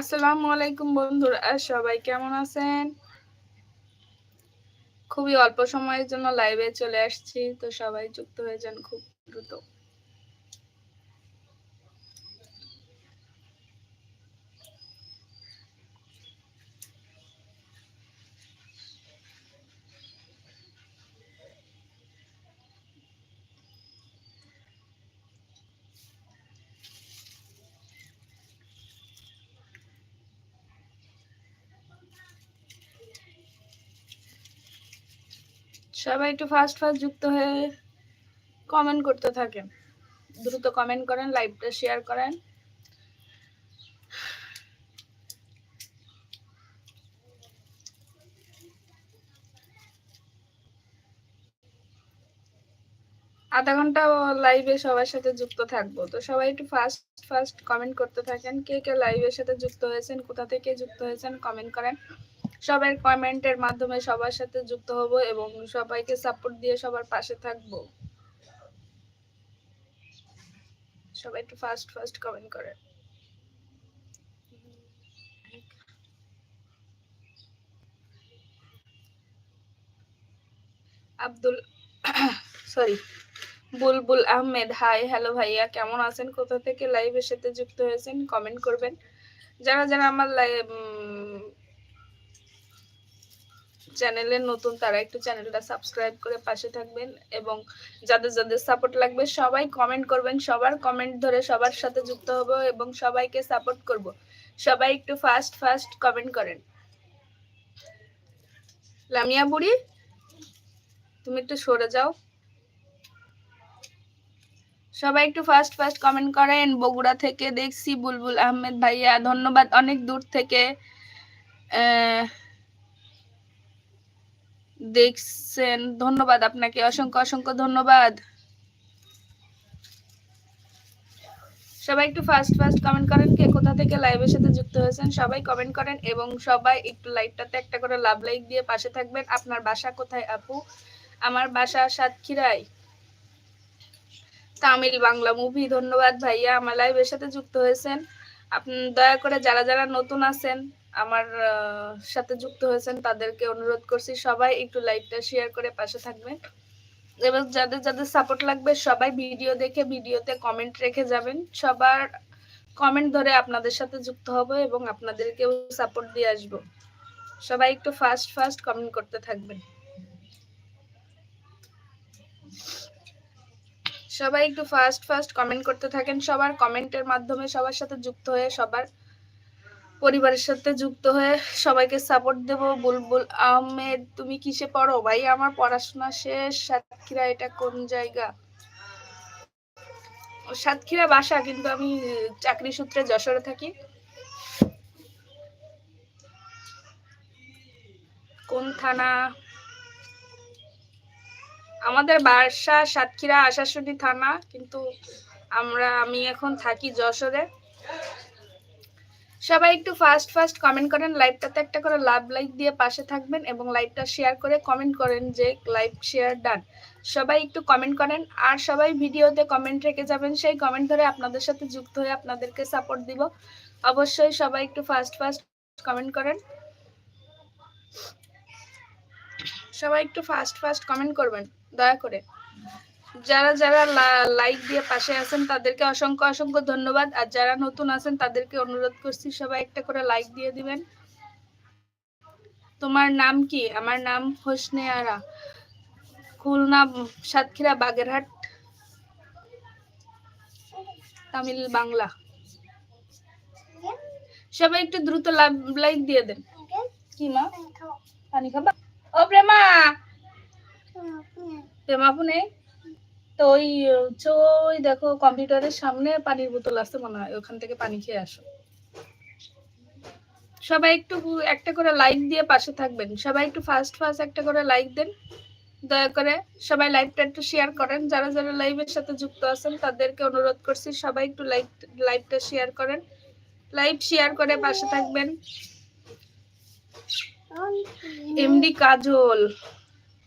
আসসালামু আলাইকুম বন্ধুরা সবাই কেমন আছেন? খুবই অল্প সময়ের জন্য লাইভে চলে আসছি, তো সবাই যুক্ত হয়ে যান খুব দ্রুত। সবাই একটু ফাস্ট ফাস্ট যুক্ত হয়ে কমেন্ট করতে থাকেন। দ্রুত কমেন্ট করেন লাইভটা শেয়ার করেন। আধা ঘণ্টা লাইভে সবার সাথে যুক্ত থাকব। তো সবাই একটু ফাস্ট ফাস্ট কমেন্ট করতে থাকেন। কে কে লাইভের সাথে যুক্ত হয়েছেন, কোথা থেকে যুক্ত হয়েছেন কমেন্ট করেন। সবার কমেন্টের মাধ্যমে সবার সাথে যুক্ত হব এবং সবাইকে সাপোর্ট দিয়ে সবার পাশে থাকব। সবাই একটু ফাস্ট ফাস্ট কমেন্ট করেন। Abdul sorry Bulbul Ahmed hi hello ভাইয়া, কেমন আছেন? কোথা থেকে লাইভের সাথে যুক্ত হয়েছেন? কমেন্ট করবেন। যারা যারা আমার লাইভ চ্যানেলে নতুন তারা একটু চ্যানেলটা সাবস্ক্রাইব করে পাশে থাকবেন এবং যাদের যাদের সাপোর্ট লাগবে সবাই কমেন্ট করবেন। সবার কমেন্ট ধরে সবার সাথে যুক্ত হব এবং সবাইকে সাপোর্ট করব। সবাই একটু ফাস্ট ফাস্ট কমেন্ট করেন। লামিয়া বুড়ি তুমি একটু সরে যাও। সবাই একটু ফাস্ট ফাস্ট কমেন্ট করেন। বগুড়া থেকে দেখছি বুলবুল আহমেদ ভাইয়া ধন্যবাদ অনেক দূর থেকে। আহ, দেখছেন, ধন্যবাদ আপনাকে, অসংখ্য অসংখ্য ধন্যবাদ। সবাই একটু ফাস্ট ফাস্ট কমেন্ট করেন কে, কোথা থেকে লাইভের সাথে যুক্ত হয়েছেন? সবাই কমেন্ট করেন এবং সবাই একটু লাইভটাতে একটা করে লাভ লাইক দিয়ে পাশে থাকবেন। আপনার বাসা কোথায়, আপু? আমার বাসা সাতক্ষীরায়। তামিল বাংলা মুভি ধন্যবাদ ভাইয়া, আমার লাইভের সাথে যুক্ত হয়েছেন। আপনি দয়া করে যারা যারা নতুন আছেন আমার সাথে যুক্ত হয়েছেন, তাদেরকে অনুরোধ করছি সবাই একটু লাইভটা শেয়ার করে পাশে থাকবেন। এবং যাদের যাদের সাপোর্ট লাগবে, সবাই ভিডিও দেখে ভিডিওতে কমেন্ট রেখে যাবেন। সবার কমেন্ট ধরে আপনাদের সাথে যুক্ত হব এবং আপনাদেরকেও সাপোর্ট দিয়ে আসব। সবাই একটু ফাস্ট ফাস্ট কমেন্ট করতে থাকবেন। সবাই একটু ফাস্ট ফাস্ট কমেন্ট করতে থাকেন। সবার কমেন্টের মাধ্যমে সবার সাথে যুক্ত হয়ে সবার পরিবারের সাথে যুক্ত হয়ে সবাইকে সাপোর্ট দেব। বুলবুল আহমেদ, তুমি কিসে পড়ো? ভাই, আমার পড়াশোনা শেষ। সাতক্ষীরা, এটা কোন জায়গা? সাতক্ষীরা বাসা, কিন্তু আমি চাকরি সূত্রে যশোরে থাকি। কোন থানা? আমাদের বাসা সাতক্ষীরা আশাশুনি থানা, কিন্তু আমরা, আমি এখন থাকি যশোরে। সবাই একটু ফাস্ট ফাস্ট কমেন্ট করেন। লাইভটাতে একটা করে লাভ লাইক দিয়ে পাশে থাকবেন এবং লাইভটা শেয়ার করে কমেন্ট করেন যে লাইভ শেয়ার ডান সবাই একটু কমেন্ট করেন আর সবাই ভিডিওতে কমেন্ট রেখে যাবেন। সেই কমেন্ট ধরে আপনাদের সাথে যুক্ত হয়ে আপনাদেরকে সাপোর্ট দিব। অবশ্যই সবাই একটু ফাস্ট ফাস্ট কমেন্ট করেন। সবাই একটু ফাস্ট ফাস্ট কমেন্ট করবেন। দয়া করে। যারা যারা লাইক দিয়ে পাশে আছেন তাদেরকে অসংখ্য অসংখ্য ধন্যবাদ। আর যারা নতুন আছেন তাদেরকে অনুরোধ করছি সবাই একটা করে লাইক দিয়ে দিবেন। তোমার নাম কি? আমার নাম হোসনে আরা খুলনা সাতক্ষীরা বাগেরহাট তামিল বাংলা সবাই একটু দ্রুত লাইক দিয়ে দেন। কি মা? পানি খাবা? ও প্রেমা! প্রেমা ফোনে তো ওই ওই দেখো কম্পিউটারের সামনে পানির বোতল আছে মনে হয় ওখান থেকে পানি খেয়ে আসো। সবাই একটু একটা করে লাইক দিয়ে পাশে থাকবেন। সবাই একটু ফার্স্ট ফার্স্ট একটা করে লাইক দেন। দয়া করে সবাই লাইভটা একটু শেয়ার করেন। যারা যারা লাইভের সাথে যুক্ত আছেন তাদেরকে অনুরোধ করছি সবাই একটু লাইভ লাইভটা শেয়ার করেন। লাইভ শেয়ার করে পাশে থাকবেন। এমডি কাজল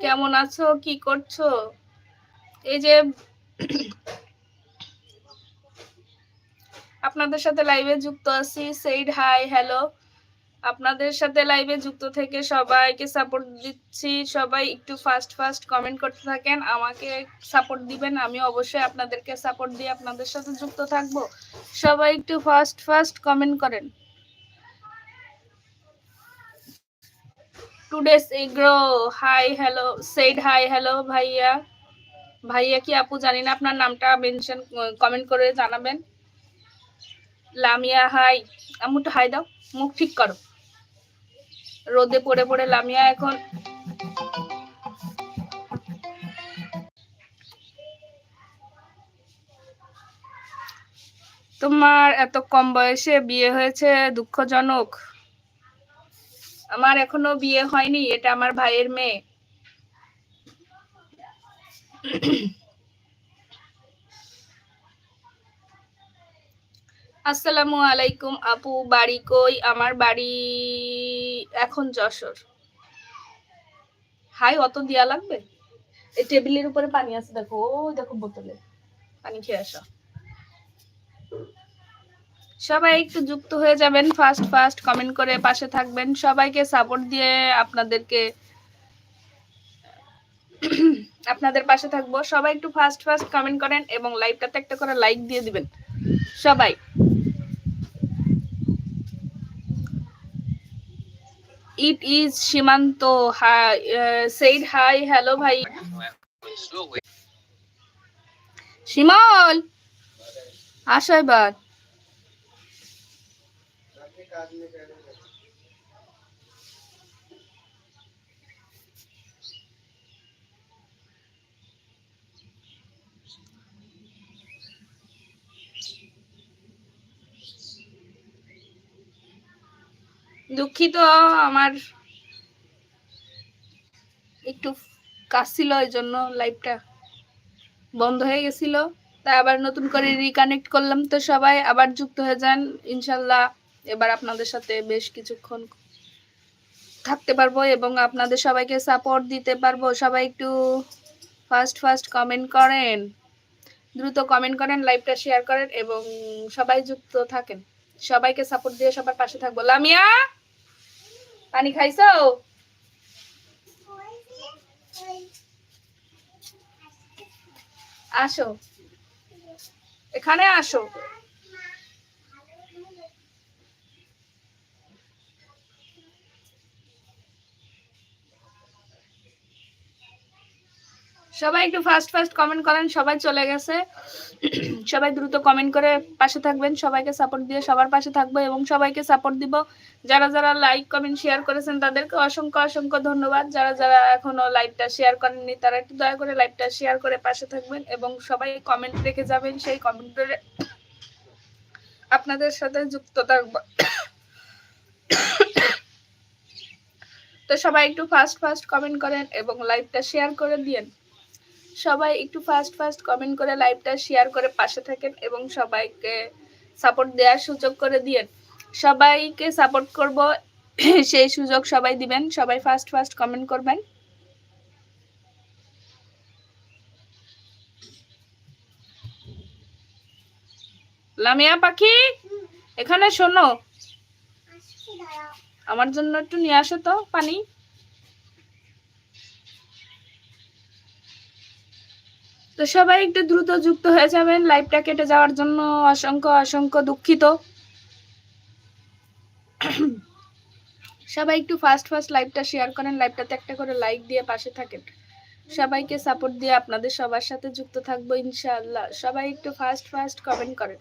কেমন আছো? কি করছ? এই যে আপনাদের সাথে লাইভে যুক্ত আছি সেইড হাই হ্যালো আপনাদের সাথে লাইভে যুক্ত থেকে সবাইকে সাপোর্ট দিচ্ছি। সবাই একটু ফাস্ট ফাস্ট কমেন্ট করতে থাকেন। আমাকে সাপোর্ট দিবেন আমি অবশ্যই আপনাদেরকে সাপোর্ট দিয়ে আপনাদের সাথে যুক্ত থাকব। সবাই একটু ফাস্ট ফাস্ট কমেন্ট করেন। Today's agro hi hello said hi hello ভাইয়া। ভাইয়া কি আপু জানি না, আপনার নামটা মেনশন কমেন্ট করে জানাবেন। লামিয়া, হাই। আমু হাই দাও। মুখ ঠিক করো। রোদে পড়ে পড়ে লামিয়া এখন। তোমার এত কম বয়সে বিয়ে হয়েছে, দুঃখজনক। আমার এখনও বিয়ে হয়নি, এটা আমার ভাইয়ের মেয়ে। আসসালামু আলাইকুম আপু, বাড়ি কই? আমার বাড়ি এখন যশোর। হাই, অত দিয়া লাগবে? এই টেবিলের উপরে পানি আছে, দেখো, ওই দেখো বোতলে। পানি খেয়ে আসো। সবাই একটু যুক্ত হয়ে যাবেন ফার্স্ট ফার্স্ট কমেন্ট করে পাশে থাকবেন। সবাইকে সাপোর্ট দিয়ে আপনাদেরকে আপনাদের পাশে থাকব। সবাই একটু ফার্স্ট ফার্স্ট কমেন্ট করেন এবং লাইভটাতে একটা করে লাইক দিয়ে দিবেন। সবাই। It is Simanta hi said hi hello ভাই। শিমল! আসো এবার। দুঃখিত, আমার একটু কাজ ছিল ওই জন্য লাইভটা বন্ধ হয়ে গেছিল। তাই আবার নতুন করে রিকানেক্ট করলাম তো সবাই, আবার যুক্ত হয়ে যান। ইনশাল্লাহ এবার আপনাদের সাথে বেশ কিছুক্ষণ থাকতে পারব এবং আপনাদের সবাইকে সাপোর্ট দিতে পারব। সবাই একটু ফার্স্ট ফার্স্ট কমেন্ট করেন, দ্রুত কমেন্ট করেন লাইভটা শেয়ার করেন এবং সবাই যুক্ত থাকেন। সবাইকে সাপোর্ট দিয়ে সবার পাশে থাকব। লামিয়া! পানি খাইছো? আসো। এখানে আসো। সবাই একটু ফাস্ট ফাস্ট কমেন্ট করেন, সবাই চলে গেছে। সবাই দ্রুত কমেন্ট করে পাশে থাকবেন, সবাইকে সাপোর্ট দিয়ে সবার পাশে থাকব এবং সবাইকে সাপোর্ট দিব। যারা যারা লাইক কমেন্ট শেয়ার করেছেন তাদেরকে অসংখ্য অসংখ্য ধন্যবাদ। যারা যারা এখনও লাইভটা শেয়ার করেননি, তারা একটু দয়া করে লাইভটা শেয়ার করে পাশে থাকবেন এবং সবাই কমেন্ট রেখে যাবেন। সেই কমেন্টে আপনাদের সাথে যুক্ত থাকব। তো সবাই একটু ফাস্ট ফাস্ট কমেন্ট করেন এবং লাইভটা শেয়ার করে দিয়েন। সবাই একটু ফাস্ট ফাস্ট কমেন্ট করে লাইভটা শেয়ার করে পাশে থাকেন এবং সবাইকে সাপোর্ট দেওয়ার সুযোগ করে দিয়েন। সবাইকে সাপোর্ট করব সেই সুযোগ সবাই দিবেন। সবাই ফাস্ট ফাস্ট কমেন্ট করবেন। লামিয়া পাখি এখানে শোনো। আমার জন্য একটু নিয়ে আসো তো পানি। তো সবাই একটু দ্রুত যুক্ত হয়ে যাবেন। লাইভটা কেটে যাওয়ার জন্য অসংখ্য অসংখ্য দুঃখিত। সবাই একটু ফাস্ট ফাস্ট লাইভটা শেয়ার করেন। লাইভটাতে একটা করে লাইক দিয়ে পাশে থাকেন। সবাইকে সাপোর্ট দিয়ে আপনাদের সবার সাথে যুক্ত থাকব ইনশাআল্লাহ। সবাই একটু ফাস্ট ফাস্ট কমেন্ট করেন.